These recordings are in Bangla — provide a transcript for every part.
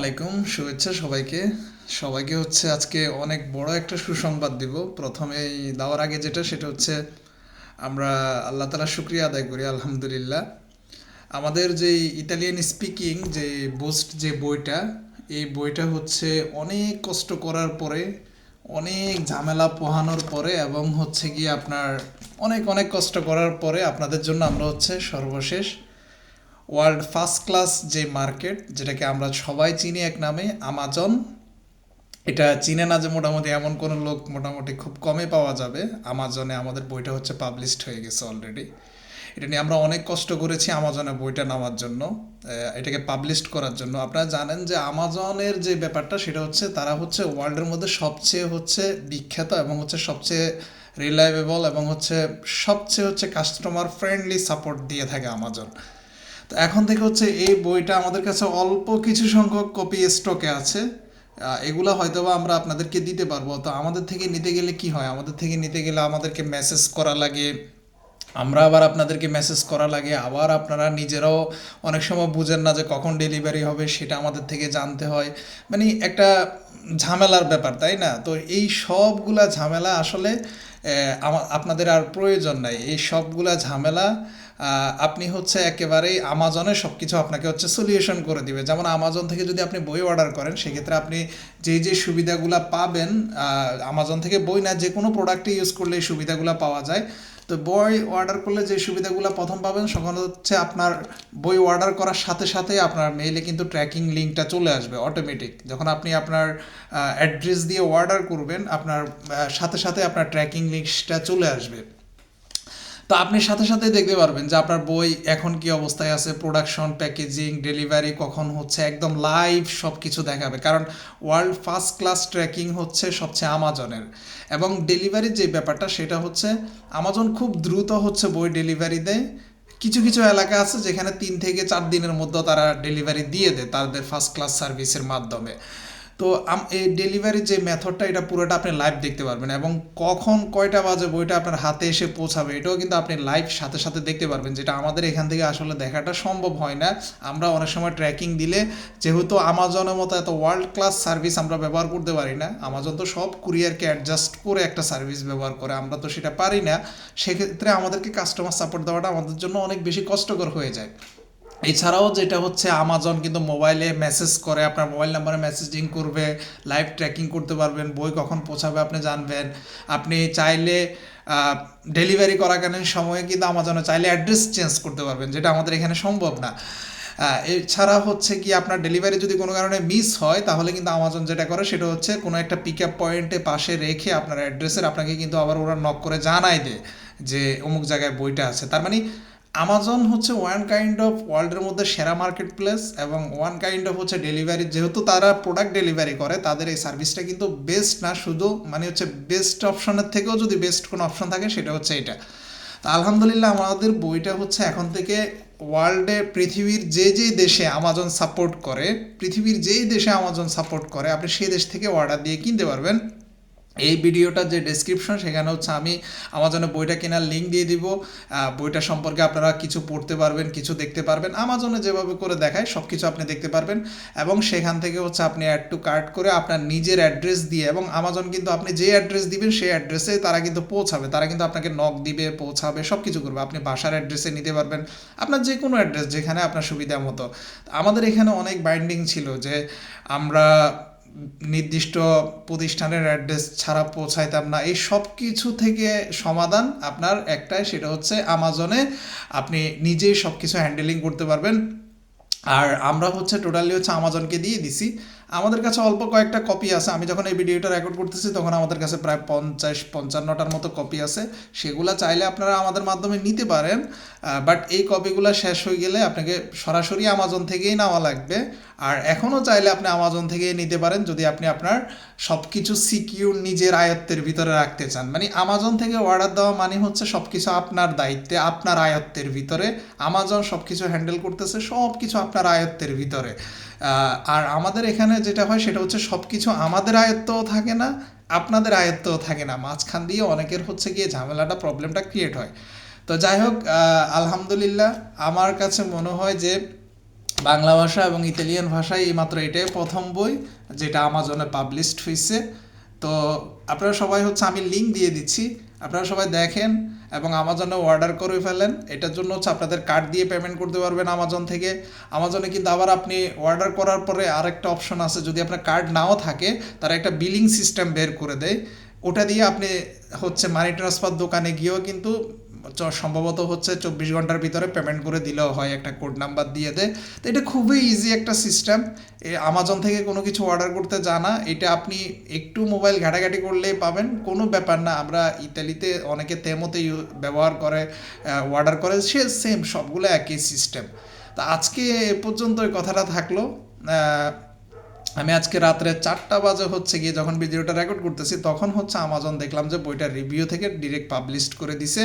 আলাইকুম, শুভেচ্ছা সবাইকে। সবাইকে হচ্ছে আজকে অনেক বড় একটা সুসংবাদ দিব। প্রথমেই দেওয়ার আগে যেটা, সেটা হচ্ছে আমরা আল্লাহ তালা শুক্রিয়া আদায় করি, আলহামদুলিল্লাহ। আমাদের যে ইতালিয়ান স্পিকিং যে বোস্ট যে বইটা, এই বইটা হচ্ছে অনেক কষ্ট করার পরে, অনেক ঝামেলা পোহানোর পরে এবং হচ্ছে গিয়ে আপনার অনেক অনেক কষ্ট করার পরে আপনাদের জন্য আমরা হচ্ছে সর্বশেষ ওয়ার্ল্ড ফার্স্ট ক্লাস যে মার্কেট, যেটাকে আমরা সবাই চিনি এক নামে, আমাজন। এটা চিনে না যে মোটামুটি এমন কোনো লোক মোটামুটি খুব কমে পাওয়া যাবে। আমাজনে আমাদের বইটা হচ্ছে পাবলিশড হয়ে গেছে অলরেডি এটা নিয়ে আমরা অনেক কষ্ট করেছি আমাজনে বইটা নামার জন্য এটাকে পাবলিশড করার জন্য। আপনারা জানেন যে আমাজনের যে ব্যাপারটা, সেটা হচ্ছে তারা হচ্ছে ওয়ার্ল্ডের মধ্যে সবচেয়ে হচ্ছে বিখ্যাত এবং হচ্ছে সবচেয়ে রিলায়েবল এবং হচ্ছে সবচেয়ে হচ্ছে কাস্টমার ফ্রেন্ডলি সাপোর্ট দিয়ে থাকে আমাজন। তো এখন থেকে হচ্ছে এই বইটা আমাদের কাছে অল্প কিছু সংখ্যক কপি স্টকে আছে। এগুলো হয়তো বা আমরা আপনাদেরকে দিতে পারব। তো আমাদের থেকে নিতে গেলে কি হয়? আমাদের থেকে নিতে গেলে আমাদেরকে মেসেজ করা লাগে। আমরা আবার আপনাদেরকে মেসেজ করা লাগে। আবার আপনারা নিজেরাও অনেক সময় বুঝেন না যে কখন ডেলিভারি হবে, সেটা আমাদের থেকে জানতে হয়। মানে একটা ঝামেলার ব্যাপার, তাই না? তো এই সবগুলা ঝামেলা আসলে আপনাদের আর প্রয়োজন নাই। এই সবগুলা ঝামেলা আপনি হচ্ছে একেবারেই আমাজনে সব কিছু আপনাকে হচ্ছে সলিউশন করে দিবে। যেমন আমাজন থেকে যদি আপনি বই অর্ডার করেন, সেক্ষেত্রে আপনি যে যে সুবিধাগুলো পাবেন আমাজন থেকে বই না, যে কোনো প্রোডাক্টে ইউজ করলে এই সুবিধাগুলো পাওয়া যায়। তো বই অর্ডার করলে যে সুবিধাগুলো প্রথম পাবেন, সেখান হচ্ছে আপনার বই অর্ডার করার সাথে সাথে আপনার মেইলে কিন্তু ট্র্যাকিং লিঙ্কটা চলে আসবে অটোমেটিক যখন আপনি আপনার অ্যাড্রেস দিয়ে অর্ডার করবেন, আপনার সাথে সাথে আপনার ট্র্যাকিং লিঙ্কটা চলে আসবে। তো আপনি সাথে সাথে দেখতে পারবেন যে আপনার বই এখন কি অবস্থায় আছে প্রোডাকশন প্যাকেজিং ডেলিভারি কখন হচ্ছে, একদম লাইভ সব কিছু দেখাবে। কারণ ওয়ার্ল্ড ফার্স্ট ক্লাস ট্র্যাকিং হচ্ছে সবচেয়ে আমাজনের। এবং ডেলিভারির যে ব্যাপারটা, সেটা হচ্ছে আমাজন খুব দ্রুত হচ্ছে বই ডেলিভারি দেয়। কিছু কিছু এলাকা আছে যেখানে তিন থেকে চার দিনের মধ্যে তারা ডেলিভারি দিয়ে দেয় তাদের ফার্স্ট ক্লাস সার্ভিসের মাধ্যমে। তো এই ডেলিভারি যে মেথডটা এটা পুরোটা আপনি লাইভ দেখতে পারবেন এবং কখন কয়টা বাজে বইটা আপনার হাতে এসে পৌঁছাবে, এটাও কিন্তু আপনি লাইভ সাথে সাথে দেখতে পারবেন, যেটা আমাদের এখান থেকে আসলে দেখাটা সম্ভব হয় না। আমরা অনেক সময় ট্র্যাকিং দিলে, যেহেতু আমাজনের মতো এত ওয়ার্ল্ড ক্লাস সার্ভিস আমরা ব্যবহার করতে পারি না আমাজন তো সব কুরিয়ারকে অ্যাডজাস্ট করে একটা সার্ভিস ব্যবহার করে, আমরা তো সেটা পারি না। সেক্ষেত্রে আমাদেরকে কাস্টমার সাপোর্ট দেওয়াটা আমাদের জন্য অনেক বেশি কষ্টকর হয়ে যায়। এছাড়াও যেটা হচ্ছে আমাজন কিন্তু মোবাইলে মেসেজ করে, আপনার মোবাইল নাম্বারে মেসেজিং করবে লাইভ ট্র্যাকিং করতে পারবেন, বই কখন পৌঁছাবে আপনি জানবেন। আপনি চাইলে ডেলিভারি করাকালীন সময়ে কিন্তু আমাজনে চাইলে অ্যাড্রেস চেঞ্জ করতে পারবেন, যেটা আমাদের এখানে সম্ভব না। এছাড়া হচ্ছে কি, আপনার ডেলিভারি যদি কোনো কারণে মিস হয়, তাহলে কিন্তু আমাজন যেটা করে, সেটা হচ্ছে কোনো একটা পিক আপ পয়েন্টে পাশে রেখে আপনার অ্যাড্রেসের আপনাকে কিন্তু আবার ওরা নক করে জানাই দেয় যে অমুক জায়গায় বইটা আছে। তার মানে আমাজন হচ্ছে ওয়ান কাইন্ড অফ ওয়ার্ল্ডের মধ্যে সেরা মার্কেট প্লেস এবং ওয়ান কাইন্ড অফ হচ্ছে ডেলিভারি যেহেতু তারা প্রোডাক্ট ডেলিভারি করে, তাদের এই সার্ভিসটা কিন্তু বেস্ট না, শুধু মানে হচ্ছে বেস্ট অপশনের থেকেও যদি বেস্ট কোনো অপশন থাকে, সেটা হচ্ছে এটা। তো আলহামদুলিল্লাহ আমাদের বইটা হচ্ছে এখন থেকে ওয়ার্ল্ডে পৃথিবীর যে যে দেশে আমাজন সাপোর্ট করে, পৃথিবীর যেই দেশে আমাজন সাপোর্ট করে, আপনি সেই দেশ থেকে অর্ডার দিয়ে কিনতে পারবেন। এই ভিডিওটার যে ডেসক্রিপশন সেখানে হচ্ছে আমি আমাজনে বইটা কেনার লিঙ্ক দিয়ে দিব। বইটা সম্পর্কে আপনারা কিছু পড়তে পারবেন, কিছু দেখতে পারবেন। আমাজনে যেভাবে করে দেখায় সব কিছু আপনি দেখতে পারবেন। এবং সেখান থেকে হচ্ছে আপনি অ্যাড টু কার্ট করে আপনার নিজের অ্যাড্রেস দিয়ে, এবং আমাজন কিন্তু আপনি যে অ্যাড্রেস দিবেন, সেই অ্যাড্রেসে তারা কিন্তু পৌঁছাবে। তারা কিন্তু আপনাকে নক দিবে, পৌঁছাবে সব কিছু করবে। আপনি বাসার অ্যাড্রেসে নিতে পারবেন। আপনার যে কোনো অ্যাড্রেস যেখানে আপনার সুবিধা মতো। আমাদের এখানে অনেক বাইন্ডিং ছিল যে আমরা নির্দিষ্ট প্রতিষ্ঠানের অ্যাড্রেস ছাড়া পৌঁছাইতাম না। এই সব কিছু থেকে সমাধান আপনার একটাই, সেটা হচ্ছে আমাজনে আপনি নিজেই সব কিছু হ্যান্ডেলিং করতে পারবেন। আর আমরা হচ্ছে টোটালি হচ্ছে আমাজনকে দিয়ে দিছি। আমাদের কাছে অল্প কয়েকটা কপি আছে। আমি যখন এই ভিডিওটা রেকর্ড করতেছি, তখন আমাদের কাছে প্রায় পঞ্চাশ, পঞ্চান্নটার মতো কপি আছে। সেগুলো চাইলে আপনারা আমাদের মাধ্যমে নিতে পারেন বাট এই কপিগুলো শেষ হয়ে গেলে আপনাকে সরাসরি আমাজন থেকেই নেওয়া লাগবে। আর এখনও চাইলে আপনি আমাজন থেকেই নিতে পারেন, যদি আপনি আপনার সব কিছু সিকিউর নিজের আয়ত্তের ভিতরে রাখতে চান। মানে আমাজন থেকে অর্ডার দেওয়া মানে হচ্ছে সব কিছু আপনার দায়িত্বে, আপনার আয়ত্তের ভিতরে। আমাজন সব কিছু হ্যান্ডেল করতেছে সব কিছু আপনার আয়ত্তের ভিতরে। আর আমাদের এখানে যেটা হয় সেটা হচ্ছে সব কিছু আমাদের আয়ত্তও থাকে না, আপনাদের আয়ত্তও থাকে না। মাঝখান দিয়ে অনেকের হচ্ছে গিয়ে ঝামেলাটা প্রবলেমটা ক্রিয়েট হয়। তো যাই হোক আলহামদুলিল্লাহ আমার কাছে মনে হয় যে বাংলা ভাষা এবং ইতালিয়ান ভাষায় এইমাত্র এটাই প্রথম বই যেটা আমাজনে পাবলিশড হয়েছে তো আপনারা সবাই হচ্ছে আমি লিঙ্ক দিয়ে দিচ্ছি। আপনারা সবাই দেখেন এবং আমাজনে অর্ডার করে ফেলেন এটার জন্য হচ্ছে আপনাদের কার্ড দিয়ে পেমেন্ট করতে পারবেন আমাজন থেকে। আমাজনে কিন্তু আবার আপনি অর্ডার করার পরে আরেকটা অপশন আছে, যদি আপনার কার্ড নাও থাকে, তারা একটা বিলিং সিস্টেম বের করে দেয়। ওটা দিয়ে আপনি হচ্ছে মানি ট্রান্সফার দোকানে গিয়েও কিন্তু সম্ভবত হচ্ছে চব্বিশ ঘণ্টার ভিতরে পেমেন্ট করে দিলেও হয় একটা কোড নাম্বার দিয়ে দেয় তো এটা খুবই ইজি একটা সিস্টেম আমাজন থেকে কোনো কিছু অর্ডার করতে জানা। এটা আপনি একটু মোবাইল ঘাটাঘাটি করলেই পাবেন। কোনো ব্যাপার না, আমরা ইতালিতে অনেকে তেমতে ব্যবহার করে অর্ডার করে। সে সেম সবগুলো একই সিস্টেম তা আজকে এ পর্যন্ত এই কথাটা থাকল। আমি আজকে রাত্রে চারটা বাজে হচ্ছে গিয়ে যখন ভিডিওটা রেকর্ড করতেছি, তখন হচ্ছে আমাজন দেখলাম যে বইটা রিভিউ থেকে ডিরেক্ট পাবলিশ করে দিছে।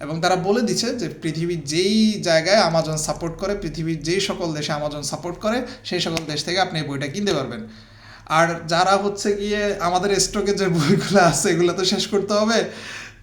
এবং তারা বলে দিচ্ছে যে পৃথিবীর যেই জায়গায় আমাজন সাপোর্ট করে, পৃথিবীর যেই সকল দেশে আমাজন সাপোর্ট করে, সেই সকল দেশ থেকে আপনি এই বইটা কিনতে পারবেন। আর যারা হচ্ছে গিয়ে আমাদের স্টকে যে বইগুলো আছে, এগুলো তো শেষ করতে হবে।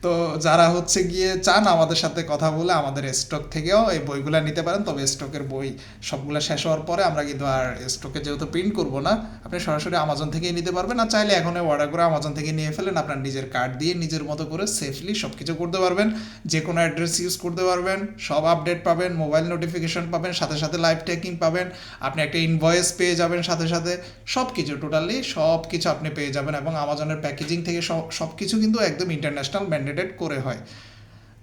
তো যারা হচ্ছে গিয়ে চান আমাদের সাথে কথা বলে আমাদের স্টক থেকেও এই বইগুলো নিতে পারেন, তবে স্টকের বই সবগুলো শেষ হওয়ার পরে আমরা কিন্তু আর স্টকে যেহেতু প্রিন্ট করব না, আপনি সরাসরি আমাজন থেকেই নিতে পারবেন। আর চাইলে এখন অর্ডার করে আমাজন থেকে নিয়ে ফেলেন আপনার নিজের কার্ড দিয়ে নিজের মতো করে সেফলি সব কিছু করতে পারবেন। যে কোনো অ্যাড্রেস ইউজ করতে পারবেন, সব আপডেট পাবেন মোবাইল নোটিফিকেশন পাবেন, সাথে সাথে লাইভ ট্র্যাকিং পাবেন, আপনি একটা ইনভয়েস পেয়ে যাবেন সাথে সাথে সব কিছু টোটালি সব কিছু আপনি পেয়ে যাবেন। এবং আমাজনের প্যাকেজিং থেকে সব কিছু কিন্তু একদম ইন্টারন্যাশনাল ম্যান্ডেটেড করে হয়।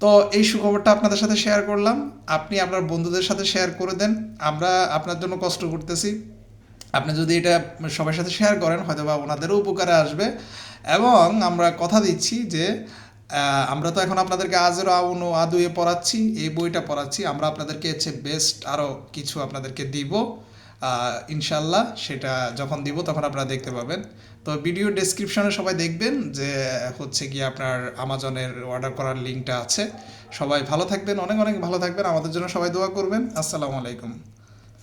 তো এই সুখবরটা আপনাদের সাথে শেয়ার করলাম। আপনি আপনার বন্ধুদের সাথে শেয়ার করে দেন। আমরা আপনার জন্য কষ্ট করতেছি। আপনি যদি এটা সবার সাথে শেয়ার করেন হয়তো বা ওনাদেরও উপকারে আসবে। এবং আমরা কথা দিচ্ছি যে আমরা তো এখন আপনাদেরকে আজেরও আউনো আদুয়ে পড়াচ্ছি, এই বইটা পড়াচ্ছি। আমরা আপনাদেরকে হচ্ছে বেস্ট আরও কিছু আপনাদেরকে দিব। ইনশাল্লাহ সেটা যখন দিব তখন আপনারা দেখতে পাবেন। তো ভিডিও ডেসক্রিপশনে সবাই দেখবেন যে, হচ্ছে কি আপনার আমাজনের অর্ডার করার লিঙ্কটা আছে। সবাই ভালো থাকবেন, অনেক অনেক ভালো থাকবেন। আমাদের জন্য সবাই দোয়া করবেন। আসসালামু আলাইকুম।